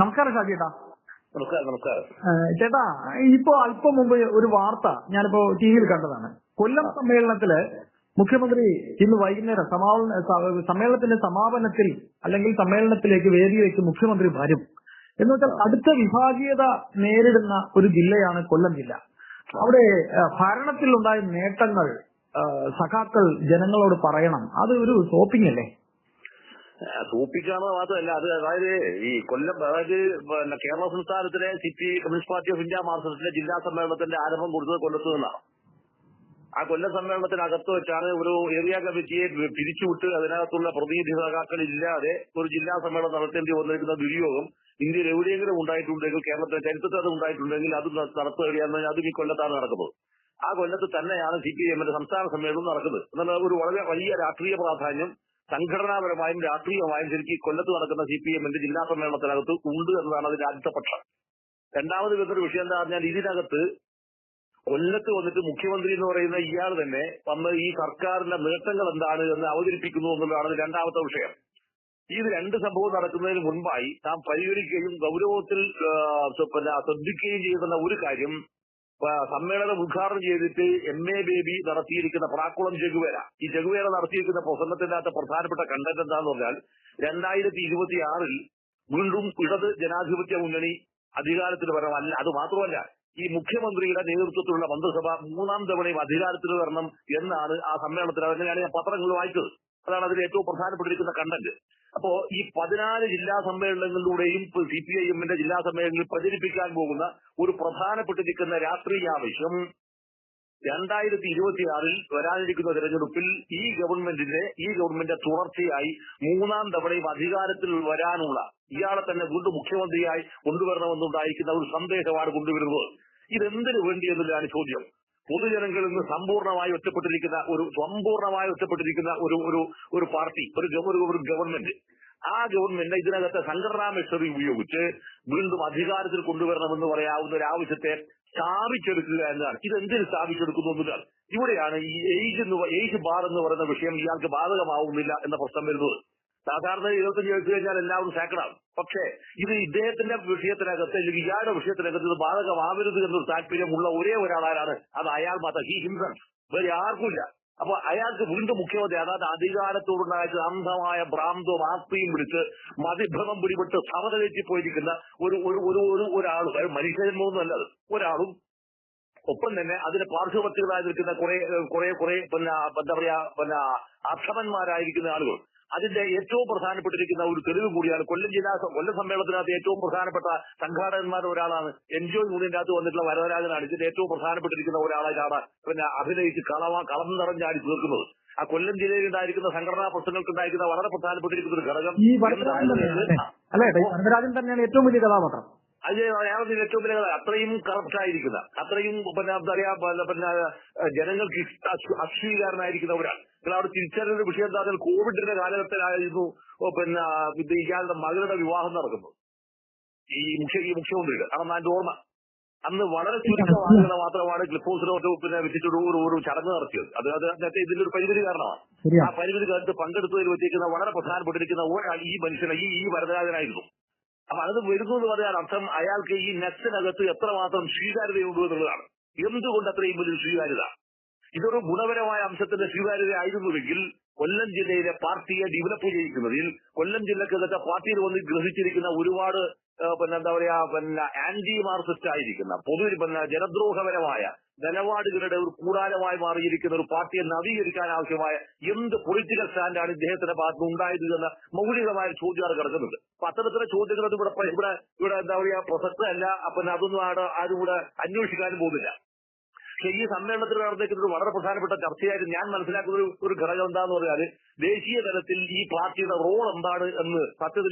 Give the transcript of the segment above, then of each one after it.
നമസ്കാരം ഷാജിയേട്ടാ ചേട്ടാ നമസ്കാരം ചേട്ടാ ഇപ്പോ അല്പം മുമ്പ് ഒരു വാർത്ത ഞാനിപ്പോ ടി വിയിൽ കണ്ടതാണ്. കൊല്ലം സമ്മേളനത്തിൽ മുഖ്യമന്ത്രി ഇന്ന് വൈകുന്നേരം സമാപന സമ്മേളനത്തിന്റെ സമാപനത്തിൽ അല്ലെങ്കിൽ സമ്മേളനത്തിലേക്ക് വേദിയിലേക്ക് മുഖ്യമന്ത്രി വരും. എന്ന് വെച്ചാൽ അടുത്ത വിഭാഗീയത നേരിടുന്ന ഒരു ജില്ലയാണ് കൊല്ലം ജില്ല. അവിടെ ഭരണത്തിലുണ്ടായ നേട്ടങ്ങൾ സഖാക്കൾ ജനങ്ങളോട് പറയണം. അത് ഒരു ഷോപ്പിംഗ് അല്ലേ? സൂപ്പിക്കാണെന്ന് മാത്രമല്ല അത് അതായത് ഈ കൊല്ലം അതായത് പിന്നെ കേരള സംസ്ഥാനത്തിലെ city Communist Party of India മാർക്സിസ്റ്റിലെ ജില്ലാ സമ്മേളനത്തിന്റെ ആരംഭം കൊടുത്തത് കൊല്ലത്ത് നിന്നാണ്. ആ കൊല്ലം സമ്മേളനത്തിനകത്ത് വെച്ചാണ് ഒരു ഏരിയ കമ്മിറ്റിയെ പിരിച്ചുവിട്ട് അതിനകത്തുള്ള പ്രതിനിധി ഇല്ലാതെ ഒരു ജില്ലാ സമ്മേളനം നടത്തേണ്ടി വന്നിരിക്കുന്ന ദുര്യോഗം ഇന്ത്യയിൽ എവിടെയെങ്കിലും ഉണ്ടായിട്ടുണ്ടെങ്കിൽ കേരളത്തിലെ ചരിത്രത്തിൽ അത് ഉണ്ടായിട്ടുണ്ടെങ്കിൽ അത് നടത്തുകയാണ് അതും ഈ കൊല്ലത്താണ് നടക്കുന്നത്. ആ കൊല്ലത്ത് തന്നെയാണ് സി പി എമ്മിന്റെ സംസ്ഥാന സമ്മേളനം നടക്കുന്നത്. എന്നാൽ ഒരു വളരെ വലിയ രാഷ്ട്രീയ പ്രാധാന്യം സംഘടനാപരമായും രാഷ്ട്രീയമായും ശരിക്കും കൊല്ലത്ത് നടക്കുന്ന സി പി എമ്മിന്റെ ജില്ലാ സമ്മേളനത്തിനകത്ത് ഉണ്ട് എന്നതാണ് അതിന്റെ ആദ്യത്തെ പക്ഷം. രണ്ടാമത് വരുന്നൊരു വിഷയം എന്താ പറഞ്ഞാൽ ഇതിനകത്ത് കൊല്ലത്ത് വന്നിട്ട് മുഖ്യമന്ത്രി എന്ന് പറയുന്ന ഇയാൾ തന്നെ വന്ന് ഈ സർക്കാരിന്റെ നേട്ടങ്ങൾ എന്താണ് എന്ന് അവതരിപ്പിക്കുന്നു എന്നുള്ളതാണ് രണ്ടാമത്തെ വിഷയം. ഈ രണ്ട് സംഭവം നടക്കുന്നതിന് മുൻപായി നാം പരിഗണിക്കുകയും ഗൗരവത്തിൽ ശ്രദ്ധിക്കുകയും ചെയ്യുന്ന ഒരു കാര്യം സമ്മേളനം ഉദ്ഘാടനം ചെയ്തിട്ട് എം എ ബേബി നടത്തിയിരിക്കുന്ന പ്രാക്കുളം ജഗുവേര ഈ ജഗുവേര നടത്തിയിരിക്കുന്ന പ്രസംഗത്തിന്റെ അകത്ത് പ്രധാനപ്പെട്ട കണ്ടന്റ് എന്താന്ന് പറഞ്ഞാൽ രണ്ടായിരത്തി ഇരുപത്തി ആറിൽ വീണ്ടും ഇടത് ജനാധിപത്യ മുന്നണി അധികാരത്തിൽ വരണമല്ല അത് മാത്രമല്ല ഈ മുഖ്യമന്ത്രിയുടെ നേതൃത്വത്തിലുള്ള മന്ത്രിസഭ മൂന്നാം തവണയും അധികാരത്തിൽ വരണം എന്നാണ് ആ സമ്മേളനത്തിൽ അതങ്ങനെയാണ് ഞാൻ പത്രങ്ങൾ വായിച്ചത്. അതാണ് അതിൽ ഏറ്റവും പ്രധാനപ്പെട്ടിരിക്കുന്ന കണ്ടന്റ് അപ്പോ ഈ പതിനാല് ജില്ലാ സമ്മേളനങ്ങളിലൂടെയും സി പി ഐ എമ്മിന്റെ ജില്ലാ സമ്മേളനങ്ങളിൽ പ്രചരിപ്പിക്കാൻ പോകുന്ന ഒരു പ്രധാനപ്പെട്ടിരിക്കുന്ന രാഷ്ട്രീയ ആവശ്യം രണ്ടായിരത്തി ഇരുപത്തിയാറിൽ വരാനിരിക്കുന്ന തെരഞ്ഞെടുപ്പിൽ ഈ ഗവൺമെന്റിന്റെ ഈ ഗവൺമെന്റ് തുടർച്ചയായി മൂന്നാം തവണയും അധികാരത്തിൽ വരാനുള്ള ഇയാളെ തന്നെ വീണ്ടും മുഖ്യമന്ത്രിയായി കൊണ്ടുവരണമെന്നുണ്ടായിരിക്കുന്ന ഒരു സന്ദേശമാണ് കൊണ്ടുവരുന്നത്. ഇതെന്തിനു വേണ്ടി എന്നുള്ളതാണ് ചോദ്യം. പൊതുജനങ്ങളിൽ നിന്ന് സമ്പൂർണമായി ഒറ്റപ്പെട്ടിരിക്കുന്ന ഒരു സമ്പൂർണമായി ഒറ്റപ്പെട്ടിരിക്കുന്ന ഒരു ഒരു ഒരു പാർട്ടി ഒരു ഒരു ഗവൺമെന്റ്. ആ ഗവൺമെന്റ് ഇതിനകത്തെ സംഘടനാ മെഷറി ഉപയോഗിച്ച് വീണ്ടും അധികാരത്തിൽ കൊണ്ടുവരണമെന്ന് പറയാവുന്ന ഒരു ആവശ്യത്തെ സ്ഥാപിച്ചെടുക്കുക എന്നതാണ്. ഇതെന്തിന് സ്ഥാപിച്ചെടുക്കുന്നു എന്നതാണ്. ഇവിടെയാണ് ഈ ഏജ് എന്ന് ഏജ് ബാർ എന്ന് പറയുന്ന വിഷയം ഇയാൾക്ക് ബാധകമാവുന്നില്ല എന്ന പ്രശ്നം വരുന്നത്. സാധാരണ ഇരുപത്തഞ്ച് വയസ്സ് കഴിഞ്ഞാൽ എല്ലാവരും സാക്കടാവും പക്ഷേ ഇത് ഇദ്ദേഹത്തിന്റെ വിഷയത്തിനകത്ത് അല്ലെങ്കിൽ ഇയാളുടെ വിഷയത്തിനകത്ത് ഇത് ബാധകമാവരുത് എന്നൊരു താല്പര്യമുള്ള ഒരേ ഒരാളാരാണ്. അത് അയാൾ മാത്രം. ഹി ഹിംസൺ വേറെ ആർക്കുമില്ല. അപ്പൊ അയാൾക്ക് വീണ്ടും മുഖ്യമന്ത്രി അതായത് അധികാരത്തോടുണ്ടായിട്ട് അന്ധമായ ഭ്രാന്തവും ആസ്തിയും പിടിച്ച് മതിഭ്രമം പിടിപെട്ട് സമതലേറ്റി പോയിരിക്കുന്ന ഒരു ഒരു ഒരു ഒരു ഒരാളും അല്ലത് ഒരാളും ഒപ്പം തന്നെ അതിന് പാർശ്വവർത്തികളായി നിൽക്കുന്ന കുറെ കുറെ കുറെ പിന്നെ എന്താ പറയാ പിന്നെ അക്ഷമന്മാരായിരിക്കുന്ന ആളുകൾ. അതിന്റെ ഏറ്റവും പ്രധാനപ്പെട്ടിരിക്കുന്ന ഒരു തെളിവ് കൂടിയാണ് കൊല്ലം ജില്ലാ കൊല്ലം സമ്മേളനത്തിനകത്ത് ഏറ്റവും പ്രധാനപ്പെട്ട സംഘാടകന്മാരുടെ ഒരാളാണ്. എൻ എൻജോയ് യൂണിയന്റെ അകത്ത് വന്നിട്ടുള്ള വരദരാജനാണ് ഇതിന്റെ ഏറ്റവും പ്രധാനപ്പെട്ടിരിക്കുന്ന ഒരാളായിട്ടാണ് പിന്നെ അഭിനയിച്ച് കളവാ കളം നിറഞ്ഞാടി തീർക്കുന്നത്. ആ കൊല്ലം ജില്ലയിൽ ഉണ്ടായിരിക്കുന്ന സംഘടനാ പ്രശ്നങ്ങൾക്ക് ഉണ്ടായിരിക്കുന്ന വളരെ പ്രധാനപ്പെട്ടിരിക്കുന്ന ഒരു ഘടകം ഈ അല്ലേ? വരദരാജൻ തന്നെയാണ് ഏറ്റവും വലിയ കഥാപാത്രം. അത് അയാളുടെ ഏറ്റവും വലിയ. അത്രയും കറപ്റ്റ് ആയിരിക്കുന്ന അത്രയും പിന്നെ എന്താ പറയാ പിന്നെ ജനങ്ങൾക്ക് അസ്വീകാരനായിരിക്കുന്നവരാണ് നിങ്ങൾ അവിടെ ഒരു വിഷയം എന്താ? കോവിഡിന്റെ കാലഘട്ടത്തിലായിരുന്നു പിന്നെ ഇത് ഇയാളുടെ മകളുടെ വിവാഹം നടക്കുന്നത്. ഈ മുഖ്യ ഈ മുഖ്യമന്ത്രിയുടെ കാരണം ഞാൻ ഓർമ്മ. അന്ന് വളരെ ചുരുക്കം ആളുകളെ മാത്രമാണ് ക്ലിപ്പ് ഹൗസിലോട്ട് പിന്നെ വിറ്റിട്ടൊരു ഒരു ചടങ്ങ് നടത്തിയത്. അത് അത് അതിനകത്ത് ഇതിന്റെ ഒരു പരിമിതി കാരണമാണ്. ആ പരിമിതി കാലത്ത് പങ്കെടുത്തതിൽ വെച്ചിരിക്കുന്ന വളരെ പ്രധാനപ്പെട്ടിരിക്കുന്ന ഒരാൾ ഈ മനുഷ്യനെ ഈ ഈ വരദരാജനായിരുന്നു. അപ്പൊ അത് വരുന്നു എന്ന് പറഞ്ഞാൽ അർത്ഥം അയാൾക്ക് ഈ നെറ്റിനകത്ത് എത്രമാത്രം സ്വീകാര്യതയുണ്ട് എന്നുള്ളതാണ്. എന്തുകൊണ്ട് അത്രയും വലിയ സ്വീകാര്യത? ഇതൊരു ഗുണപരമായ അംശത്തിന്റെ സ്വീകാര്യത ആയിരുന്നുവെങ്കിൽ കൊല്ലം ജില്ലയിലെ പാർട്ടിയെ ഡെവലപ്പ് ചെയ്യിക്കുന്നതിൽ കൊല്ലം ജില്ലക്കകത്തെ പാർട്ടിയിൽ വന്ന് ഗ്രഹിച്ചിരിക്കുന്ന ഒരുപാട് പിന്നെ എന്താ പറയാ പിന്നെ ആന്റി മാർക്സിസ്റ്റ് ആയിരിക്കുന്ന പൊതു പിന്നെ ജനദ്രോഹപരമായ നിലപാടുകളുടെ ഒരു കൂടാരമായി മാറിയിരിക്കുന്ന ഒരു പാർട്ടിയെ നവീകരിക്കാൻ ആവശ്യമായ എന്ത് പൊളിറ്റിക്കൽ സ്റ്റാൻഡാണ് ഇദ്ദേഹത്തിന്റെ ഭാഗത്ത് ഉണ്ടായത് എന്ന മൗലികമായ ചോദ്യമാണ് കിടക്കുന്നത്. അപ്പൊ അത്തരത്തിലെ ചോദ്യങ്ങളൊന്നും ഇവിടെ ഇവിടെ ഇവിടെ എന്താ പറയാ പ്രസക്തമല്ല. അപ്പൊ അതൊന്നും ആരും ഇവിടെ അന്വേഷിക്കാനും പോകുന്നില്ല. പക്ഷെ ഈ സമ്മേളനത്തിൽ നടന്നേക്കുന്നത് വളരെ പ്രധാനപ്പെട്ട ചർച്ചയായിട്ട് ഞാൻ മനസ്സിലാക്കുന്ന ഒരു ഘടകം എന്താന്ന് പറഞ്ഞാൽ ദേശീയ തലത്തിൽ ഈ പാർട്ടിയുടെ റോൾ എന്താണ് എന്ന്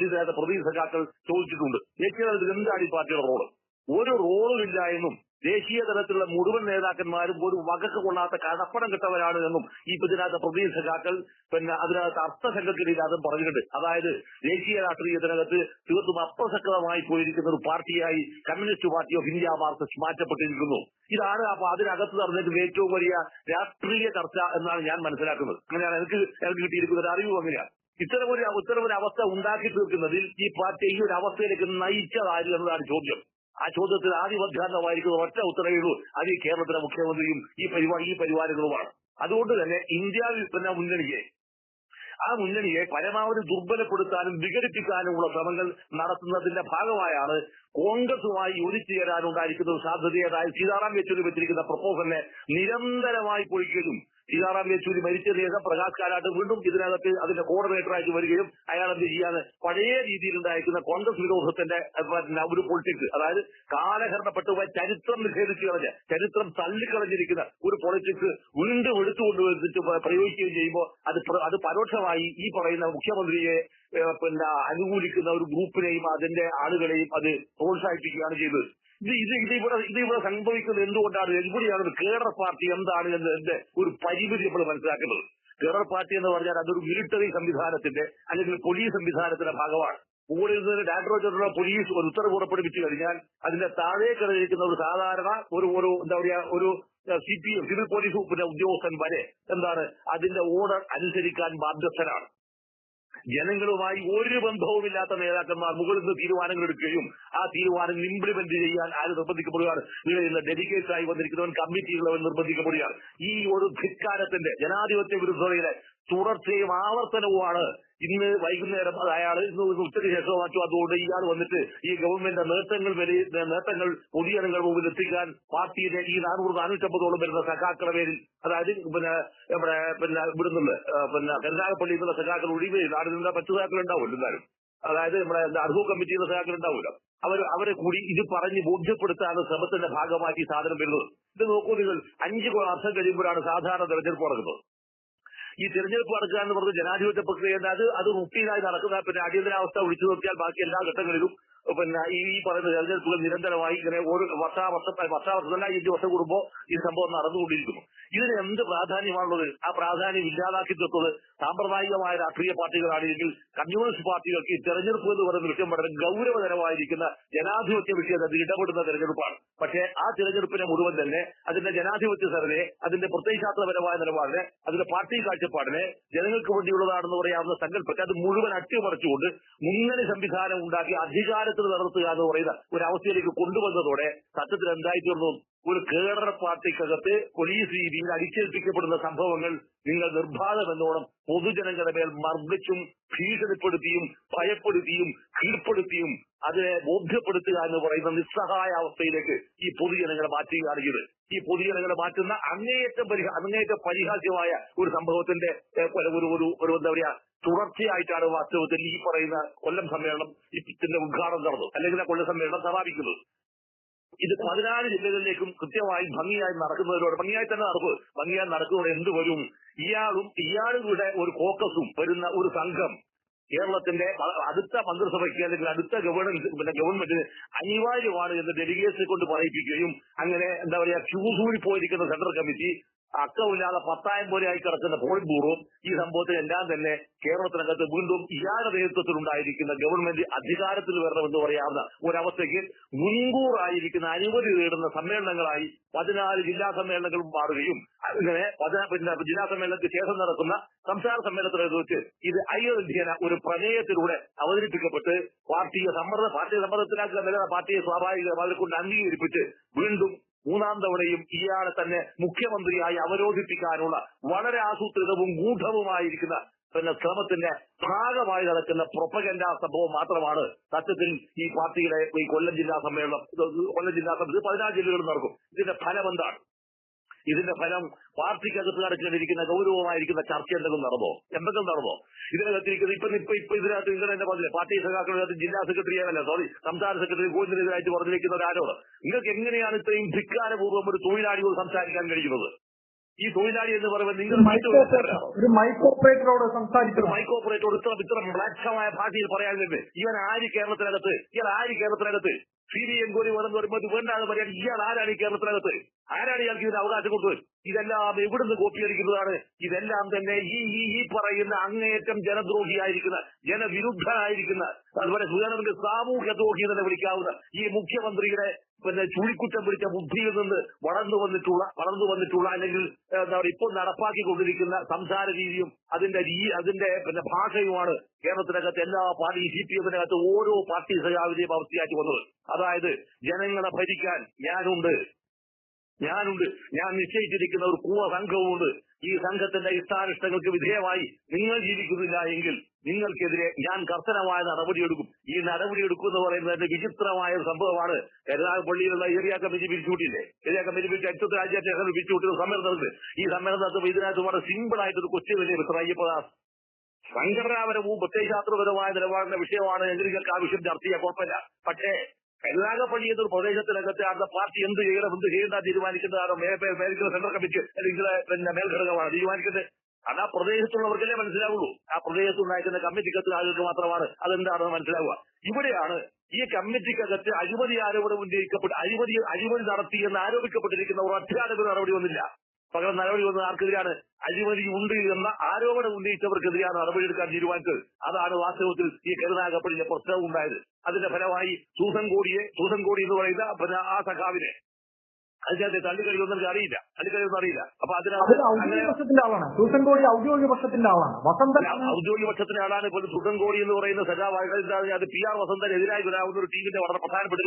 ഇതിനകത്ത് പ്രതീക്ഷ സഖാക്കൾ ചോദിച്ചിട്ടുണ്ട്. ദേശീയ തലത്തിൽ എന്താണ് ഈ പാർട്ടിയുടെ റോൾ ഒരു റോളും ഇല്ല എന്നും ദേശീയ തലത്തിലുള്ള മുഴുവൻ നേതാക്കന്മാരും ഒരു വകക്ക് കൊള്ളാത്ത കടപ്പടം കിട്ടവരാണ് എന്നും ഈ ഇതിനകത്ത് പ്രതീക്ഷ സഖാക്കൾ പിന്നെ അതിനകത്ത് അർത്ഥസംഘത്തിലില്ലാതെ പറഞ്ഞിട്ടുണ്ട്. അതായത് ദേശീയ രാഷ്ട്രീയത്തിനകത്ത് തീർത്തും അപ്രസക്തമായി പോയിരിക്കുന്ന ഒരു പാർട്ടിയായി Communist Party of India Marxist മാറ്റപ്പെട്ടിരിക്കുന്നു. ഇതാണ് അപ്പൊ അതിനകത്ത് നടന്നിട്ട് ഏറ്റവും വലിയ രാഷ്ട്രീയ ചർച്ച എന്നാണ് ഞാൻ മനസ്സിലാക്കുന്നത്. അങ്ങനെയാണ് എനിക്ക് എനിക്ക് കിട്ടിയിരിക്കുന്ന ഒരു അറിവ് അങ്ങനെയാണ്. ഇത്തരമൊരു ഇത്തരമൊരു ഇത്തരം അവസ്ഥ ഉണ്ടാക്കി തീർക്കുന്നതിൽ ഈ പാർട്ടി ഈ ഒരു അവസ്ഥയിലേക്ക് നയിച്ചതാര് എന്നതാണ് ചോദ്യം. ആ ചോദ്യത്തിൽ ആദ്യമധ്യാന്തമായിരിക്കുന്ന ഒറ്റ ഉത്തരവേ ഉള്ളൂ. അത് ഈ കേരളത്തിലെ മുഖ്യമന്ത്രിയും ഈ പരിപാടി ഈ പരിപാടികളുമാണ് അതുകൊണ്ട് തന്നെ ഇന്ത്യ വിൽപ്പന മുന്നണിയെ ആ മുന്നണിയെ പരമാവധി ദുർബലപ്പെടുത്താനും വിഘടിപ്പിക്കാനുമുള്ള ശ്രമങ്ങൾ നടത്തുന്നതിന്റെ ഭാഗമായാണ് കോൺഗ്രസുമായി യോജിച്ചു ചേരാനുണ്ടായിരിക്കുന്ന സാധ്യതയേതായ സീതാറാം യെച്ചൂരി വെച്ചിരിക്കുന്ന പ്രപ്പോസലിനെ നിരന്തരമായി പൊളിക്കുകയും സീതാറാം യെച്ചൂരി മരിച്ച ശേഷം പ്രകാശ് കാരാട്ട് വീണ്ടും ഇതിനകത്ത് അതിന്റെ കോർഡിനേറ്ററായിട്ട് വരികയും അയാൾ എന്ത് ചെയ്യാതെ പഴയ രീതിയിൽ ഉണ്ടായിരിക്കുന്ന കോൺഗ്രസ് വിരോധത്തിന്റെ ഒരു പൊളിറ്റിക്സ് അതായത് കാലഹരണപ്പെട്ടു പോയ ചരിത്രം നിഷേധിച്ചു കളഞ്ഞ ചരിത്രം തള്ളിക്കളഞ്ഞിരിക്കുന്ന ഒരു പൊളിറ്റിക്സ് വീണ്ടും എടുത്തുകൊണ്ടുവന്നിട്ട് പ്രയോഗിക്കുകയും ചെയ്യുമ്പോൾ അത് അത് പരോക്ഷമായി ഈ പറയുന്ന മുഖ്യമന്ത്രിയെ പിന്നെ അനുകൂലിക്കുന്ന ഒരു ഗ്രൂപ്പിനെയും അതിന്റെ ആളുകളെയും അത് പ്രോത്സാഹിപ്പിക്കുകയാണ് ചെയ്തത്. ഇത് ഇത് ഇത് ഇവിടെ ഇത് ഇവിടെ സംഭവിക്കുന്നത് എന്തുകൊണ്ടാണ്? എവിടെയാണ് കേഡർ പാർട്ടി എന്താണ് എന്നതിന്റെ ഒരു പരിമിതി നമ്മൾ മനസ്സിലാക്കുന്നത് കേഡർ പാർട്ടി എന്ന് പറഞ്ഞാൽ അതൊരു മിലിറ്ററി സംവിധാനത്തിന്റെ അല്ലെങ്കിൽ പോലീസ് സംവിധാനത്തിന്റെ ഭാഗമാണ്. മുകളിൽ നിന്ന് ഡയറക്ടർ പോലീസ് ഒരു ഉത്തരവ് പുറപ്പെടുവിച്ചു കഴിഞ്ഞാൽ അതിന്റെ താഴെ കിടന്നിരിക്കുന്ന ഒരു സാധാരണ ഒരു ഒരു എന്താ പറയാ ഒരു C P M civil police വകുപ്പിന്റെ ഉദ്യോഗസ്ഥൻ വരെ എന്താണ് അതിന്റെ ഓർഡർ അനുസരിക്കാൻ ബാധ്യസ്ഥനാണ്. ജനങ്ങളുമായി ഒരു ബന്ധവുമില്ലാത്ത നേതാക്കന്മാർ മുകളിൽ നിന്ന് തീരുമാനങ്ങൾ എടുക്കുകയും ആ തീരുമാനങ്ങൾ ഇംപ്ലിമെന്റ് ചെയ്യാൻ ആര് നിർബന്ധിക്കപ്പെടുകയാണ്? നിന്ന് ഡെഡിക്കേറ്റ് ആയി വന്നിരിക്കുന്നവൻ കമ്മിറ്റിയുള്ളവൻ നിർബന്ധിക്കപ്പെടുകയാണ്. ഈ ഒരു ധിക്കാരത്തിന്റെ ജനാധിപത്യ വിരുദ്ധതയുടെ തുടർച്ചയും ആവർത്തനവുമാണ്. ഇന്ന് വൈകുന്നേരം അയാൾ ഉച്ചയ്ക്ക് ശേഷം മാറ്റു അതുകൊണ്ട് ഇയാൾ വന്നിട്ട് ഈ ഗവൺമെന്റ് നേട്ടങ്ങൾ നേട്ടങ്ങൾ പൊതുജനങ്ങൾ മുമ്പിൽ എത്തിക്കാൻ പാർട്ടിയുടെ ഈ നാനൂറ് നാനൂറ്റമ്പതോളം വരുന്ന സഖാക്കളുടെ പേരിൽ അതായത് പിന്നെ നമ്മുടെ പിന്നെ ഇവിടുന്ന് പിന്നെ കരുനാഗപ്പള്ളിയിൽ നിന്നുള്ള സഖാക്കൾ ഒഴിവേ നാടിൽ നിന്ന് പത്ത് സഖാക്കൾ ഉണ്ടാവുമല്ലോ എന്തായാലും അതായത് നമ്മുടെ അർഹു കമ്മിറ്റിയുടെ സഖാക്കൾ ഉണ്ടാവില്ല. അവർ അവരെ കൂടി ഇത് പറഞ്ഞ് ബോധ്യപ്പെടുത്താനുള്ള ശ്രമത്തിന്റെ ഭാഗമാക്കി സാധനം വരുന്നത്. ഇത് നോക്കൂ നിങ്ങൾ അഞ്ച് വർഷം കഴിയുമ്പോഴാണ് സാധാരണ തെരഞ്ഞെടുപ്പ് നടക്കുന്നത്. ഈ തെരഞ്ഞെടുപ്പ് നടക്കുക എന്ന് പറഞ്ഞ ജനാധിപത്യ പ്രക്രിയ അത് അത് റുട്ടീനായി നടക്കുന്ന പിന്നെ അടിയന്തരാവസ്ഥ വിളിച്ചു നോക്കിയാൽ ബാക്കി എല്ലാ ഘട്ടങ്ങളിലും പിന്നെ ഈ ഈ പറയുന്ന തെരഞ്ഞെടുപ്പുകൾ നിരന്തരമായി ഇങ്ങനെ ഒരു വർഷാവർഷം വർഷാവർഷമല്ല അഞ്ച് വർഷം കൂടുമ്പോൾ ഈ സംഭവം നടന്നുകൊണ്ടിരിക്കുന്നു. ഇതിന് എന്ത് പ്രാധാന്യമാണുള്ളത്? ആ പ്രാധാന്യം ഇല്ലാതാക്കി തീർത്തത് സാമ്പ്രദായികമായ രാഷ്ട്രീയ പാർട്ടികളാണെങ്കിൽ കമ്മ്യൂണിസ്റ്റ് പാർട്ടികൾക്ക് ഈ തെരഞ്ഞെടുപ്പ് എന്ന് പറയുന്ന വിഷയം വളരെ ഗൗരവതരമായിരിക്കുന്ന ജനാധിപത്യ വിഷയത്തിൽ ഇടപെടുന്ന തെരഞ്ഞെടുപ്പാണ്. പക്ഷേ ആ തെരഞ്ഞെടുപ്പിനെ മുഴുവൻ തന്നെ അതിന്റെ ജനാധിപത്യ സർവേ അതിന്റെ പ്രത്യയശാസ്ത്രപരമായ നിലപാടിനെ അതിന്റെ പാർട്ടി കാഴ്ചപ്പാടിനെ ജനങ്ങൾക്ക് വേണ്ടിയുള്ളതാണെന്ന് പറയാവുന്ന സങ്കല്പത്തെ അത് മുഴുവൻ അട്ടിമറിച്ചുകൊണ്ട് മുന്നണി സംവിധാനം ഉണ്ടാക്കി അധികാരത്തിൽ നടത്തുക എന്ന് പറയുന്ന ഒരു അവസ്ഥയിലേക്ക് കൊണ്ടുവന്നതോടെ സത്യത്തിൽ എന്തായിത്തീർന്നു ഒരു കേഡർ പാർട്ടിക്കകത്ത് പോലീസ് രീതിയിൽ അടിച്ചേൽപ്പിക്കപ്പെടുന്ന സംഭവങ്ങൾ നിങ്ങൾ നിർബാധമെന്നോണം പൊതുജനങ്ങളുടെ മേൽ മർദ്ദിച്ചും ഭീഷണിപ്പെടുത്തിയും ഭയപ്പെടുത്തിയും കീഴ്പ്പെടുത്തിയും അതിനെ ബോധ്യപ്പെടുത്തുക എന്ന് പറയുന്ന നിസ്സഹായ അവസ്ഥയിലേക്ക് ഈ പൊതുജനങ്ങളെ മാറ്റുകയാണ് ചെയ്തത് ഈ പൊതുജനങ്ങളെ മാറ്റുന്ന അങ്ങേയറ്റം പരിഹ അങ്ങേയറ്റം പരിഹാസ്യമായ ഒരു സംഭവത്തിന്റെ ഒരു ഒരു ഒരു എന്താ പറയാ തുടർച്ചയായിട്ടാണ് വാസ്തവത്തിൽ ഈ പറയുന്ന കൊല്ലം സമ്മേളനം ഈ ഇതിന്റെ ഉദ്ഘാടനം നടന്നു അല്ലെങ്കിൽ ആ കൊല്ലം സമ്മേളനം സമാപിക്കുന്നത്. ഇത് പതിനാല് ജില്ലകളിലേക്കും കൃത്യമായി ഭംഗിയായി നടക്കുന്നതിലൂടെ ഭംഗിയായി തന്നെ നടക്കും ഭംഗിയായി നടക്കുന്നതോടെ എന്ത് വരും? ഇയാളും ഇയാളുടെ ഒരു കോക്കസും വരുന്ന ഒരു സംഘം കേരളത്തിന്റെ അടുത്ത മന്ത്രിസഭയ്ക്ക് അല്ലെങ്കിൽ അടുത്ത ഗവൺമെന്റ് ഗവൺമെന്റിന് അനിവാര്യമാണ് എന്ന് ഡെലിഗേറ്റ്സിനെ കൊണ്ട് പറയിപ്പിക്കുകയും അങ്ങനെ എന്താ പറയാ ക്യൂസൂരി പോയിരിക്കുന്ന സെൻട്രൽ കമ്മിറ്റി അക്കമില്ലാതെ പത്തായം പോലെ ആയി കിടക്കുന്ന പോളിംഗ് ബ്യൂറോ ഈ സംഭവത്തിനെല്ലാം തന്നെ കേരളത്തിനകത്ത് വീണ്ടും ഇയാളുടെ നേതൃത്വത്തിൽ ഉണ്ടായിരിക്കുന്ന ഗവൺമെന്റ് അധികാരത്തിൽ വരണമെന്ന് പറയാവുന്ന ഒരവസ്ഥയ്ക്ക് മുൻകൂറായിരിക്കുന്ന അനുമതി നേടുന്ന സമ്മേളനങ്ങളായി പതിനാല് ജില്ലാ സമ്മേളനങ്ങളും മാറുകയും അങ്ങനെ ജില്ലാ സമ്മേളനത്തിന് ശേഷം നടക്കുന്ന സംസ്ഥാന സമ്മേളനത്തിനെ വെച്ച് ഇത് അയോധ്യന ഒരു പ്രമേയത്തിലൂടെ അവതരിപ്പിക്കപ്പെട്ട് പാർട്ടിയെ സമ്മർദ്ദ പാർട്ടിയെ സമ്മർദ്ദത്തിലാക്കുക നില പാർട്ടിയെ സ്വാഭാവികമായി കൊണ്ട് അംഗീകരിപ്പിച്ച് വീണ്ടും മൂന്നാം തവണയും ഇയാളെ തന്നെ മുഖ്യമന്ത്രിയായി അവരോധിപ്പിക്കാനുള്ള വളരെ ആസൂത്രിതവും ഗൂഢവുമായിരിക്കുന്ന പിന്നെ ശ്രമത്തിന്റെ ഭാഗമായി നടക്കുന്ന പ്രൊപ്പഗൻഡ സംഭവം മാത്രമാണ് സത്യത്തിൽ ഈ പാർട്ടിയുടെ ഈ കൊല്ലം ജില്ലാ സമ്മേളനം കൊല്ലം ജില്ലാ സമ്മേളനം ഇത് പതിനാറ് ജില്ലകളിൽ നടക്കും. ഇതിന്റെ ഫലം എന്താണ് ഇതിന്റെ ഫലം പാർട്ടിക്കകത്ത് നടക്കേണ്ടിയിരിക്കുന്ന ഗൗരവമായിരിക്കുന്ന ചർച്ച എന്തെങ്കിലും നടന്നോ? എന്തെങ്കിലും നടന്നോ? ഇതിനകത്തിരിക്കുന്ന ഇപ്പൊ ഇപ്പൊ ഇപ്പൊ ഇതിനകത്ത് നിങ്ങൾ തന്നെ പറഞ്ഞില്ലേ? പാർട്ടി സഖാക്കളുടെ ജില്ലാ സെക്രട്ടറി അല്ല സോറി സംസ്ഥാന സെക്രട്ടറി ഗോവിന്ദനെതിരായിട്ട് പറഞ്ഞിരിക്കുന്ന ആരോട്. നിങ്ങൾക്ക് എങ്ങനെയാണ് ഇത്രയും ധിക്കാരപൂർവം ഒരു തൊഴിലാളിയോട് സംസാരിക്കാൻ കഴിയുന്നത്? ഈ തൊഴിലാളി എന്ന് പറയുമ്പോൾ നിങ്ങൾ ഒരു മൈക്ക് ഓപ്പറേറ്ററോട് സംസാരിക്കുന്നു മൈക്ക് ഓപ്പറേറ്റർ ഇത്ര ഇത്ര മ്ലാക്ഷമായ ഭാഷയിൽ പറയാൻ തന്നെ ഇവൻ ആര് കേരളത്തിനകത്ത്? ഇയാൾ ആര് കേരളത്തിനകത്ത്? സി ബി കോരി വേണമെന്ന് പറയുമ്പോൾ വേണ്ടാന്ന് പറയാൻ ഇയാൾ ആരാണ് ഈ കേരളത്തിനകത്ത്? ആരാണ് ഇയാൾക്ക് ഇതിന് അവകാശം കൊടുത്തത്? ഇതെല്ലാം എവിടുന്ന് കോപ്പിയടിക്കുന്നതാണ് ഇതെല്ലാം തന്നെ ഈ ഈ ഈ പറയുന്ന അങ്ങേയറ്റം ജനദ്രോഹിയായിരിക്കുന്ന ജനവിരുദ്ധനായിരിക്കുന്ന അതുപോലെ സുധാകരന്റെ സാമൂഹ്യ ദ്രോഹി തന്നെ വിളിക്കാവുന്ന ഈ മുഖ്യമന്ത്രിയുടെ പിന്നെ ചുഴിക്കുറ്റം പിടിച്ച ബുദ്ധിയിൽ നിന്ന് വളർന്നു വന്നിട്ടുള്ള വളർന്നു വന്നിട്ടുള്ള അല്ലെങ്കിൽ എന്താ പറയുക ഇപ്പോൾ നടപ്പാക്കിക്കൊണ്ടിരിക്കുന്ന സംസാര രീതിയും അതിന്റെ രീ അതിന്റെ പിന്നെ ഭാഷയുമാണ് കേരളത്തിനകത്ത് എല്ലാ പാർട്ടി സി പി എമ്മിനകത്ത് ഓരോ പാർട്ടി സഹാവിനെയും അവസ്ഥയാക്കി വന്നത്. അതായത് ജനങ്ങളെ ഭരിക്കാൻ ഞാനുണ്ട്. ഞാനുണ്ട്. ഞാൻ നിശ്ചയിച്ചിരിക്കുന്ന ഒരു കൂവ സംഘവുമുണ്ട്. ഈ സംഘത്തിന്റെ ഇഷ്ടാനിഷ്ടങ്ങൾക്ക് വിധേയമായി നിങ്ങൾ ജീവിക്കുന്നില്ല എങ്കിൽ നിങ്ങൾക്കെതിരെ ഞാൻ കർശനമായ നടപടിയെടുക്കും. ഈ നടപടിയെടുക്കും എന്ന് പറയുന്നത് വിചിത്രമായ ഒരു സംഭവമാണ്. കരുനാഗപ്പള്ളിയിലുള്ള ഏരിയ കമ്മിറ്റി പിരിച്ചുവിട്ടില്ലേ? ഏരിയ കമ്മിറ്റി പിരിച്ച് അടുത്ത രാജ്യത്തെ പിരിച്ചുവിട്ടൊരു സമ്മേളനത്തിൽ ഈ സമ്മേളനത്തിൽ ഇതിനകത്ത് വളരെ സിമ്പിൾ ആയിട്ടൊരു ക്വസ്റ്റ്യൻ വലിയ മിസ്റ്റർ അയ്യപ്പദാസ്? സംഘടനാപരവും പ്രത്യയശാസ്ത്രപരവുമായ നിലപാടിന്റെ വിഷയമാണ് എങ്കിൽ ആവശ്യം ചർച്ച ചെയ്യാൻ കുഴപ്പമില്ല. പക്ഷേ കരുനാഗപ്പള്ളി എന്നൊരു പ്രദേശത്തിനകത്ത് അവിടെ പാർട്ടി എന്ത് ചെയ്യണം എന്ത് ചെയ്യേണ്ട തീരുമാനിക്കുന്നതാണോ മേൽക്കുന്ന സെൻട്രൽ കമ്മിറ്റി അല്ലെങ്കിൽ പിന്നെ മേൽഘടകമാണ് തീരുമാനിക്കുന്നത്. അത് ആ പ്രദേശത്തുള്ളവർക്കല്ലേ മനസ്സിലാവുള്ളൂ. ആ പ്രദേശത്തുണ്ടായിരിക്കുന്ന കമ്മിറ്റിക്കത്ത് ആളുകൾക്ക് മാത്രമാണ് അതെന്താണെന്ന് മനസ്സിലാവുക. ഇവിടെയാണ് ഈ കമ്മിറ്റിക്കകത്ത് അഴിമതി ആരോപണം ഉന്നയിക്കപ്പെട്ട് അഴിമതി അഴിമതി നടത്തി എന്ന് ആരോപിക്കപ്പെട്ടിരിക്കുന്ന ഒരു അധ്യാപകർ നടപടി വന്നില്ല. പകരം നടപടി വന്നത് ആർക്കെതിരാണ്? അഴിമതി ഉണ്ട് എന്ന ആരോപണം ഉന്നയിച്ചവർക്കെതിരെയാണ് നടപടിയെടുക്കാൻ തീരുമാനിച്ചത്. അതാണ് വാസ്തവത്തിൽ ഈ കരുനാഗപ്പള്ളിയിലെ പ്രശ്നവും ഉണ്ടായത് അതിന്റെ ഫലമായി സൂസൻ കോടിയെ സൂസൻ കോടി എന്ന് പറയുന്ന ആ സഖാവിനെ അതിനകത്ത് തള്ളിക്കഴിയൊന്നും എനിക്ക് അറിയില്ല. തള്ളിക്കഴിയൊന്നും അറിയില്ല. അപ്പൊ അതിനകത്ത് ഔദ്യോഗിക പക്ഷത്തിന്റെ ആളാണ്. സൂസൻ കോടി ഔദ്യോഗിക പക്ഷത്തിന്റെ ആളാണ്. വസന്തൻ അല്ല, ഔദ്യോഗിക പക്ഷത്തിന്റെ ആളാണ് ഇപ്പോൾ സുഖൻ കോടി എന്ന് പറയുന്ന സഖാവായ അത് പി ആർ വസന്തനെതിരായി വരാവുന്ന ഒരു ടീമിന്റെ വളരെ പ്രധാനപ്പെട്ട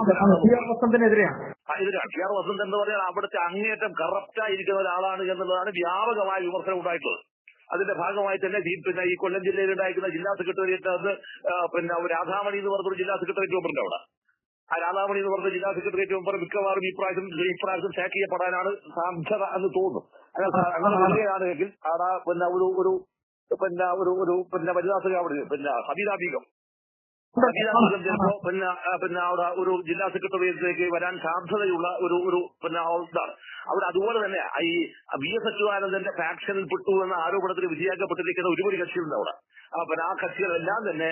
പി ആർ വസന്തനെതിരെയാണ് ആ, പി ആർ വസന്ത് എന്ന് പറഞ്ഞാൽ അവിടുത്തെ അങ്ങേറ്റം കറപ്റ്റായിരിക്കുന്ന ഒരാളാണ് എന്നുള്ളതാണ് വ്യാപകമായ വിമർശനം ഉണ്ടായിട്ടുള്ളത്. അതിന്റെ ഭാഗമായി തന്നെ പിന്നെ ഈ കൊല്ലം ജില്ലയിൽ ഉണ്ടായിരിക്കുന്ന ജില്ലാ സെക്രട്ടേറിയറ്റ് അത് പിന്നെ രാധാമണി എന്ന് പറഞ്ഞൊരു ജില്ലാ സെക്രട്ടേറിയറ്റ് ഉണ്ട് അവിടെ. ആ രാധാമണി എന്ന് പറഞ്ഞ ജില്ലാ സെക്രട്ടേറിയറ്റ് മെമ്പർ മിക്കവാറും ഈ പ്രാവശ്യം ഈ പ്രാവശ്യം ടാക്ക് ചെയ്യപ്പെടാനാണ് സാധ്യത എന്ന് തോന്നുന്നു അങ്ങനെ അങ്ങനെ അതാ അവിടെ പിന്നെ ഒരു ഒരു പിന്നെ ഒരു ഒരു പിന്നെ വനിതാ അവിടെ പിന്നെ ഹബീദ ബീഗം. ഹബീദ ബീഗം ചിലപ്പോ പിന്നെ പിന്നെ അവിടെ ഒരു ജില്ലാ സെക്രട്ടേറിയറ്റിലേക്ക് വരാൻ സാധ്യതയുള്ള ഒരു ഒരു പിന്നെ ഇതാണ് അവിടെ അതുപോലെ തന്നെ ഈ വി എസ് അച്യുതാനന്ദന്റെ ഫാക്ഷനിൽ പെട്ടു എന്ന ആരോപണത്തിന് വിധിയാക്കപ്പെട്ടിരിക്കുന്ന ഒരുപാട് കക്ഷികളുണ്ട് അവിടെ. പിന്നെ ആ കക്ഷികളെല്ലാം തന്നെ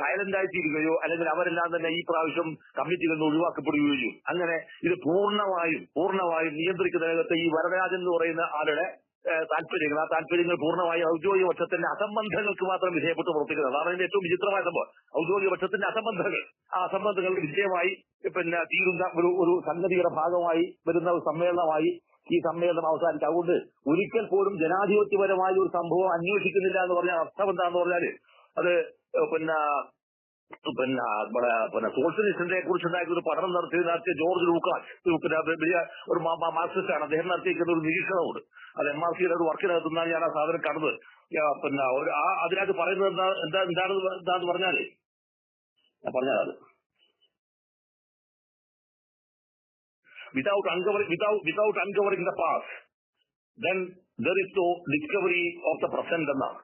സൈലന്റ് ആയിത്തീരുകയോ അല്ലെങ്കിൽ അവരെല്ലാം തന്നെ ഈ പ്രാവശ്യം കമ്മിറ്റിയിൽ നിന്ന് ഒഴിവാക്കപ്പെടുകയോ ചെയ്യും. അങ്ങനെ ഇത് പൂർണമായും പൂർണമായും നിയന്ത്രിക്കുന്ന രംഗത്ത് ഈ വരദരാജൻ എന്ന് പറയുന്ന ആളുടെ താല്പര്യങ്ങൾ. ആ താല്പര്യങ്ങൾ പൂർണമായി ഔദ്യോഗിക പക്ഷത്തിന്റെ അസംബന്ധങ്ങൾക്ക് മാത്രം വിധേയപ്പെട്ട് പ്രവർത്തിക്കുന്നത് അതാണ് അതിന്റെ ഏറ്റവും വിചിത്രമായ സംഭവം. ഔദ്യോഗിക പക്ഷത്തിന്റെ അസംബന്ധങ്ങൾ. ആ അസംബന്ധങ്ങൾക്ക് വിജയമായി പിന്നെ തീരുന്ന ഒരു ഒരു സംഗതിയുടെ ഭാഗമായി വരുന്ന ഒരു സമ്മേളനമായി ഈ സമ്മേളനം അവസാനിച്ചു. അതുകൊണ്ട് ഒരിക്കൽ പോലും ജനാധിപത്യപരമായ ഒരു സംഭവം അന്വേഷിക്കുന്നില്ല എന്ന് പറഞ്ഞാൽ അർത്ഥം എന്താന്ന് പറഞ്ഞാൽ അത് പിന്നെ പിന്നെ പിന്നെ സോഷ്യലിസ്റ്റിനെ കുറിച്ച് ഉണ്ടാക്കിയ ഒരു പഠനം നടത്തി നടത്തിയ ജോർജ് ലൂക്കാസ് വലിയ ഒരു മാർക്സിസ്റ്റ് ആണ് അദ്ദേഹം നടത്തിയിരിക്കുന്ന ഒരു നിരീക്ഷണമുണ്ട്. അത് എം ആർ സിയുടെ ഒരു വർക്കിനകത്ത് നിന്നാണ് ഞാൻ ആ സാധനം കണ്ടത്. പിന്നെ ആ അതിനകത്ത് പറയുന്നത് എന്താ എന്താ എന്താണ് എന്താന്ന് പറഞ്ഞാൽ? ഞാൻ പറഞ്ഞാൽ without uncovering without without uncovering the past then there is no discovery of the present എന്നാണ്.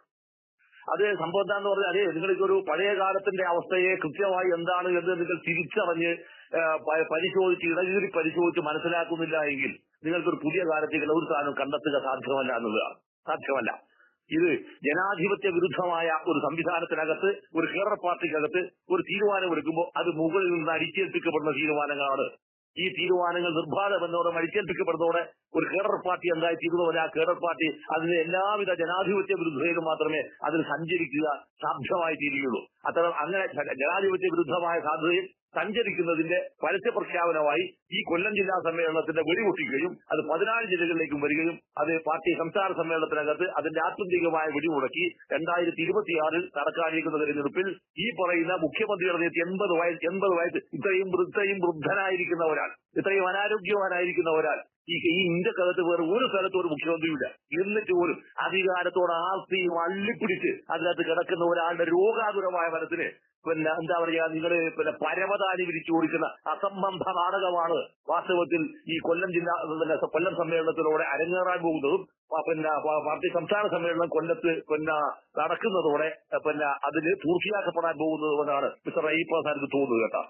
അത് സംഭവം പറഞ്ഞാൽ അതെ നിങ്ങൾക്ക് ഒരു പഴയ കാലത്തിന്റെ അവസ്ഥയെ കൃത്യമായി എന്താണ് എന്ന് നിങ്ങൾ തിരിച്ചറിഞ്ഞ് പരിശോധിച്ച് ഇടകീറി പരിശോധിച്ച് മനസ്സിലാക്കുന്നില്ല എങ്കിൽ നിങ്ങൾക്കൊരു പുതിയ കാലത്തേക്ക് ഒരു സാധനം കണ്ടെത്തുക സാധ്യമല്ല എന്നുള്ളതാണ്. സാധ്യമല്ല. ഇത് ജനാധിപത്യ വിരുദ്ധമായ ഒരു സംവിധാനത്തിനകത്ത് ഒരു കേരള പാർട്ടിക്കകത്ത് ഒരു തീരുമാനമെടുക്കുമ്പോൾ അത് മുകളിൽ നിന്ന് അടിച്ചേൽപ്പിക്കപ്പെടുന്ന തീരുമാനങ്ങളാണ് ഈ തീരുമാനങ്ങൾ നിർബാധമെന്നോടെ അടിച്ചേൽപ്പിക്കപ്പെടുന്നതോടെ ഒരു കേഡർ പാർട്ടി എന്തായിത്തീരുന്ന തീരുന്നവരെ ആ കേഡർ പാർട്ടി അതിന് എല്ലാവിധ ജനാധിപത്യ വിരുദ്ധതയിലും മാത്രമേ അതിൽ സഞ്ചരിക്കുക സാധ്യമായി തീരുകയുള്ളൂ അത്തരം അങ്ങനെ ജനാധിപത്യ വിരുദ്ധമായ സാധ്യതയിൽ സഞ്ചരിക്കുന്നതിന്റെ പരസ്യ പ്രഖ്യാപനമായി ഈ കൊല്ലം ജില്ലാ സമ്മേളനത്തിന്റെ വെടിപൊട്ടിക്കുകയും അത് പതിനാല് ജില്ലകളിലേക്കും വരികയും അത് പാർട്ടി സംസ്ഥാന സമ്മേളനത്തിനകത്ത് അതിന്റെ ആത്യന്തികമായ വെടിമുടക്കി രണ്ടായിരത്തി ഇരുപത്തിയാറിൽ നടക്കാനിരിക്കുന്ന തെരഞ്ഞെടുപ്പിൽ ഈ പറയുന്ന മുഖ്യമന്ത്രിയുടെ നേതൃത്വം എൺപത് വയസ്സ് എൺപത് വയസ്സ് ഇത്രയും വൃദ്ധയും വൃദ്ധനായിരിക്കുന്ന ഒരാൾ ഇത്രയും അനാരോഗ്യവാനായിരിക്കുന്ന ഒരാൾ ഈ ഈ കാലത്ത് വേറെ ഒരു സ്ഥലത്തും ഒരു മുഖ്യമന്ത്രിയില്ല എന്നിട്ട് പോലും അധികാരത്തോട് ആർത്തിയും അള്ളിപ്പിടിച്ച് അതിനകത്ത് കിടക്കുന്ന ഒരാളുടെ രോഗാതുരമായ മനസ്സിന് പിന്നെ എന്താ പറയാ നിങ്ങൾ പിന്നെ പരവതാനി വിരിച്ചു കൊടുക്കുന്ന അസംബന്ധ നാടകമാണ് വാസ്തവത്തിൽ ഈ കൊല്ലം ജില്ലാ കൊല്ലം സമ്മേളനത്തിലൂടെ അരങ്ങേറാൻ പോകുന്നതും പിന്നെ പാർട്ടി സംസ്ഥാന സമ്മേളനം കൊല്ലത്ത് പിന്നെ നടക്കുന്നതോടെ പിന്നെ അതിന് പൂർത്തിയാക്കപ്പെടാൻ പോകുന്നതുകൊണ്ടാണ് മിസ്റ്റർ അയ്യപ്പ സാർക്ക് തോന്നുന്നത് കേട്ടോ.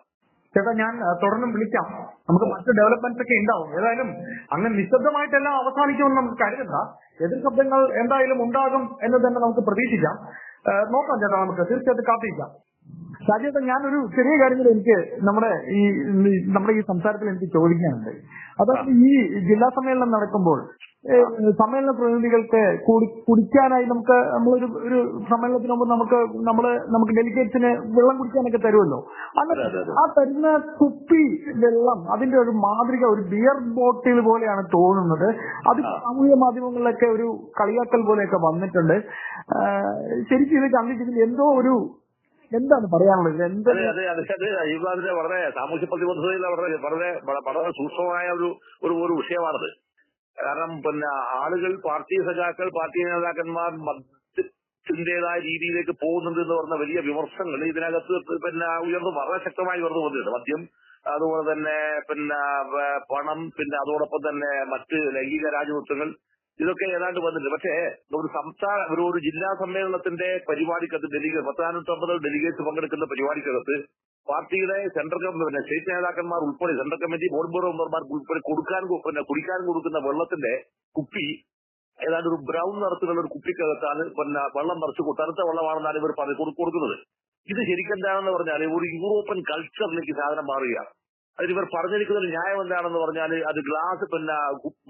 ചേട്ടാ ഞാൻ തുടർന്നും വിളിക്കാം. നമുക്ക് മറ്റു ഡെവലപ്മെന്റ്സ് ഒക്കെ ഉണ്ടാവും. ഏതായാലും അങ്ങ് നിശബ്ദമായിട്ടെല്ലാം അവസാനിക്കുമെന്ന് നമുക്ക് കരുതണ്ട എതിർ ശബ്ദങ്ങൾ എന്തായാലും ഉണ്ടാകും എന്ന് തന്നെ നമുക്ക് പ്രതീക്ഷിക്കാം. നോക്കാം ചേട്ടാ നമുക്ക്. തീർച്ചയായിട്ടും കാത്തിരിക്കാം. ഷാജിയേട്ടൻ ഞാനൊരു ചെറിയ കാര്യങ്ങൾ എനിക്ക് നമ്മുടെ ഈ നമ്മുടെ ഈ സംസാരത്തിൽ എനിക്ക് ചോദിക്കാനുണ്ട്. അതായത് ഈ ജില്ലാ സമ്മേളനം നടക്കുമ്പോൾ സമ്മേളന പ്രതിനിധികൾക്ക് കുടി കുടിക്കാനായി നമുക്ക് നമ്മളൊരു ഒരു സമ്മേളനത്തിന് മുമ്പ് നമുക്ക് നമ്മൾ നമുക്ക് ഡെലിഗേറ്റ്സിന് വെള്ളം കുടിക്കാനൊക്കെ തരുമല്ലോ? അങ്ങനെ. ആ തരുന്ന കുപ്പി വെള്ളം അതിന്റെ ഒരു മാതൃക ഒരു ബിയർ ബോട്ടിൽ പോലെയാണ് തോന്നുന്നത്. അത് സാമൂഹ്യ മാധ്യമങ്ങളിലൊക്കെ ഒരു കളിയാക്കൽ പോലെയൊക്കെ വന്നിട്ടുണ്ട്. ശരിക്കും ഇത് കണ്ടിട്ട് എന്തോ ഒരു എന്താണ് പറയാനുള്ളത്? എന്ത് വളരെ സാമൂഹ്യ പ്രതിബദ്ധതയിൽ വളരെ വളരെ വളരെ സൂക്ഷ്മമായ ഒരു ഒരു വിഷയമാണത്. കാരണം പിന്നെ ആളുകൾ പാർട്ടി സഖാക്കൾ പാർട്ടി നേതാക്കന്മാർ മദ്യത്തിന്റേതായ രീതിയിലേക്ക് പോകുന്നുണ്ട് എന്ന് പറഞ്ഞ വലിയ വിമർശനങ്ങൾ ഇതിനകത്ത് പിന്നെ ഉയർന്നു വളരെ ശക്തമായി ഉയർന്നു വന്നിട്ടുണ്ട്. മദ്യം അതുപോലെ തന്നെ പിന്നെ പണം പിന്നെ അതോടൊപ്പം തന്നെ മറ്റ് ലൈംഗിക രാജനൃത്തങ്ങൾ ഇതൊക്കെ ഏതാണ്ട് വന്നിട്ടുണ്ട്. പക്ഷേ ഒരു സംസ്ഥാന ഒരു ഒരു ജില്ലാ സമ്മേളനത്തിന്റെ പരിപാടിക്കകത്ത് ഡെലിഗേറ്റ് പത്താനൂറ്റമ്പത് ഡെലിഗേറ്റ്സ് പങ്കെടുക്കുന്ന പരിപാടിക്കകത്ത് പാർട്ടിയുടെ സെൻട്രൽ പിന്നെ സ്റ്റേറ്റ് നേതാക്കന്മാർ ഉൾപ്പെടെ സെൻട്രൽ കമ്മിറ്റി ബോർഡ് ബോർഡ് മെമ്പർമാർക്ക് ഉൾപ്പെടെ കൊടുക്കാൻ പിന്നെ കുടിക്കാൻ കൊടുക്കുന്ന വെള്ളത്തിന്റെ കുപ്പി ഏതാണ്ട് ഒരു ബ്രൗൺ നിറത്തിലുള്ള ഒരു കുപ്പിക്കകത്താണ് പിന്നെ വെള്ളം നിറച്ച് തണുത്ത വെള്ളമാണെന്നാണ് ഇവർ കൊടുക്കുന്നത്. ഇത് ശരിക്കും എന്താണെന്ന് പറഞ്ഞാൽ ഒരു യൂറോപ്യൻ കൾച്ചറിലേക്ക് സാധനം മാറുകയാണ്. അതിൽ ഇവർ പറഞ്ഞിരിക്കുന്ന ന്യായം എന്താണെന്ന് പറഞ്ഞാൽ അത് ഗ്ലാസ് പിന്നെ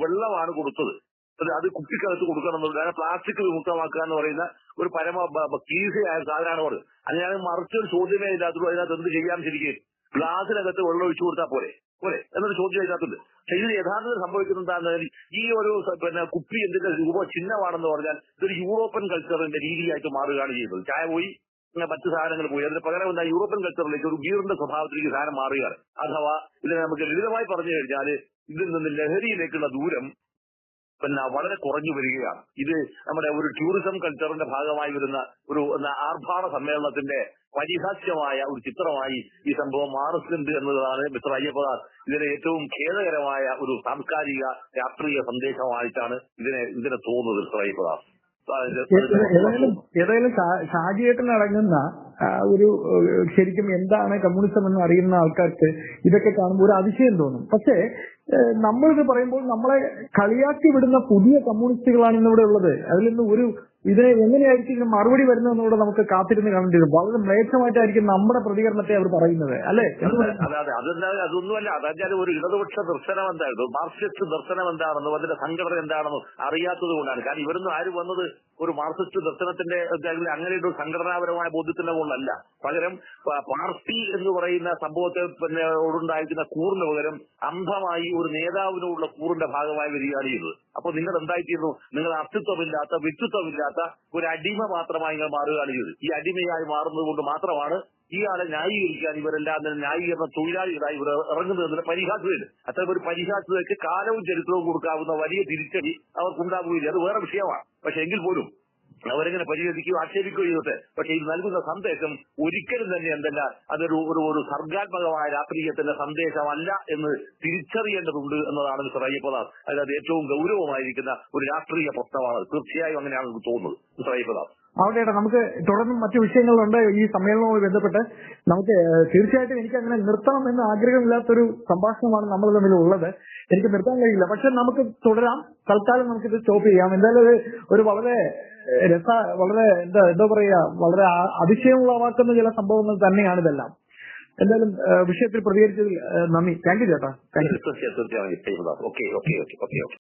വെള്ളമാണ് കൊടുത്തത്. അത് കുപ്പിക്കകത്ത് കൊടുക്കണം എന്നുള്ളത്. പ്ലാസ്റ്റിക് വിമുക്തമാക്കുക എന്ന് പറയുന്ന ഒരു പരമ കീസയായ സാധനമാണ് പറഞ്ഞത്. അത് ഞാൻ മറിച്ചൊരു ചോദ്യമേ ഇല്ലാത്തുള്ളൂ അതിനകത്ത് എന്ത് ചെയ്യാൻ ശരിക്കും? ഗ്ലാസിനകത്ത് വെള്ളം ഒഴിച്ചു കൊടുത്താൽ പോരെ. പോരെ. എന്നൊരു ചോദ്യം ഇതിനകത്തുണ്ട്. പക്ഷെ യഥാർത്ഥത്തിൽ സംഭവിക്കുന്നത് എന്താണെന്ന് ഈ ഒരു പിന്നെ കുപ്പി എന്തിന്റെ രൂപ ചിഹ്നമാണെന്ന് പറഞ്ഞാൽ ഇതൊരു യൂറോപ്യൻ കൾച്ചറിന്റെ രീതിയായിട്ട് മാറുകയാണ് ചെയ്യുന്നത്. ചായ പോയി മറ്റു സാധനങ്ങൾ പോയി. അതിന് പകരം എന്താ? യൂറോപ്യൻ കൾച്ചറിലേക്ക് ഒരു ഗീറിന്റെ സ്വഭാവത്തിലേക്ക് സാധനം മാറുകയാണ്. അഥവാ ഇതിനെ നമുക്ക് ലളിതമായി പറഞ്ഞു കഴിഞ്ഞാൽ ഇതിൽ നിന്ന് ലഹരിയിലേക്കുള്ള ദൂരം പിന്നെ വളരെ കുറഞ്ഞു വരികയാണ്. ഇത് നമ്മുടെ ഒരു ടൂറിസം കൾച്ചറിന്റെ ഭാഗമായി വരുന്ന ഒരു ആർഭാട സമ്മേളനത്തിന്റെ പരിഹാസ്യമായ ഒരു ചിത്രമായി ഈ സംഭവം മാറുന്നുണ്ട് എന്നതാണ് മിസ്റ്റർ അയ്യപ്പദാസ് ഇതിന് ഏറ്റവും ഖേദകരമായ ഒരു സാംസ്കാരിക രാഷ്ട്രീയ സന്ദേശമായിട്ടാണ് ഇതിനെ ഇതിനെ തോന്നുന്നത് മിസ്റ്റർ അയ്യപ്പദാസ്. ഏതായാലും ഷാജിയേട്ടൻ അടങ്ങുന്ന ഒരു ശരിക്കും എന്താണ് കമ്മ്യൂണിസം എന്ന് അറിയുന്ന ആൾക്കാർക്ക് ഇതൊക്കെ കാണുമ്പോൾ ഒരു അതിശയം തോന്നും. പക്ഷേ നമ്മളിത് പറയുമ്പോൾ നമ്മളെ കളിയാക്കി വിടുന്ന പുതിയ കമ്മ്യൂണിസ്റ്റുകളാണ് ഇന്നിവിടെ ഉള്ളത്. അതിൽ നിന്ന് ഒരു ഇതിനെ എങ്ങനെയായിരിക്കും ഇതിന് മറുപടി വരുന്നതെന്നുകൂടെ നമുക്ക് കാത്തിരുന്ന് കാണേണ്ടി വരും വളരെ മ്ലേച്ഛമായിട്ടായിരിക്കും നമ്മുടെ പ്രതികരണത്തെ അവർ പറയുന്നത്. അല്ലെ? അതൊന്നുമല്ല. അതായത് ഒരു ഇടതുപക്ഷ ദർശനം എന്തായിരുന്നു? മാർക്സിസ്റ്റ് ദർശനം എന്താണെന്നും അതിന്റെ സംഘടന എന്താണെന്നും അറിയാത്തത് കൊണ്ടാണ്. കാരണം ഇവരൊന്നും ആര് വന്നത്? ഒരു മാർക്സിസ്റ്റ് ദർശനത്തിന്റെ അങ്ങനെ ഒരു സംഘടനാപരമായ ബോധ്യത്തിന്റെ കൊണ്ടല്ല പകരം പാർട്ടി എന്ന് പറയുന്ന സംഭവത്തെ പിന്നെ ഉണ്ടായിരിക്കുന്ന കൂറിന് പകരം അന്ധമായി ഒരു നേതാവിനോടുള്ള കൂറിന്റെ ഭാഗമായി വരികയാണ് ചെയ്തത്. അപ്പൊ നിങ്ങൾ എന്തായിത്തീരുന്നു നിങ്ങൾ അസ്തിത്വമില്ലാത്ത വ്യക്തിത്വമില്ലാത്ത ഒരു അടിമ മാത്രമായി നിങ്ങൾ മാറുകയാണ് ചെയ്തത്. ഈ അടിമയായി മാറുന്നത് കൊണ്ട് മാത്രമാണ് ഇയാളെ ന്യായീകരിക്കാൻ ഇവരെല്ലാം തന്നെ ന്യായീകരണ തൊഴിലാളികളായി ഇവർ ഇറങ്ങുന്നതിന് പരിഹാസതയുണ്ട് അത്തരം ഒരു പരിഹാസതയ്ക്ക് കാലവും ചരിത്രവും കൊടുക്കാവുന്ന വലിയ തിരിച്ചടി അവർക്കുണ്ടാകുകയില്ല അത് വേറെ വിഷയമാണ്. പക്ഷെ എങ്കിൽ പോലും അവരെങ്ങനെ പരിഹരിക്കുകയോ ആക്ഷേപിക്കുകയോ ചെയ്തിട്ട്. പക്ഷെ ഇത് നൽകുന്ന സന്ദേശം ഒരിക്കലും തന്നെ എന്തല്ല അതൊരു ഒരു ഒരു സർഗാത്മകമായ രാത്രീയത്തിന്റെ സന്ദേശമല്ല എന്ന് തിരിച്ചറിയേണ്ടതുണ്ട് എന്നതാണ് മിസ്റ്റർ അയ്യപ്പദാസ്. അതായത് ഏറ്റവും ഗൗരവമായിരിക്കുന്ന ഒരു രാഷ്ട്രീയ പ്രശ്നമാണ് തീർച്ചയായും അങ്ങനെയാണ് തോന്നുന്നത് മിസ്റ്റർ അയ്യപ്പദാസ്. അവിടെ നമുക്ക് തുടർന്നും മറ്റു വിഷയങ്ങളുണ്ട്. ഈ സമ്മേളനവുമായി ബന്ധപ്പെട്ട് നമുക്ക് തീർച്ചയായിട്ടും എനിക്ക് അങ്ങനെ നിർത്തണം എന്ന് ആഗ്രഹമില്ലാത്തൊരു സംഭാഷണമാണ് നമ്മൾ തമ്മിൽ ഉള്ളത്. എനിക്ക് നിർത്താൻ കഴിയില്ല. പക്ഷെ നമുക്ക് തുടരാം. തൽക്കാലം നമുക്കിത് സ്റ്റോപ്പ് ചെയ്യാം. എന്തായാലും ഇത് ഒരു വളരെ രസ വളരെ എന്താ എന്താ പറയാ വളരെ അതിശയമുള്ളവാക്കുന്ന അതിശയം ചില സംഭവങ്ങൾ തന്നെയാണ് ഇതെല്ലാം. എന്തായാലും വിഷയത്തിൽ പ്രതികരിച്ചതിൽ നന്ദി. താങ്ക് യു ചേട്ടാ. Thank you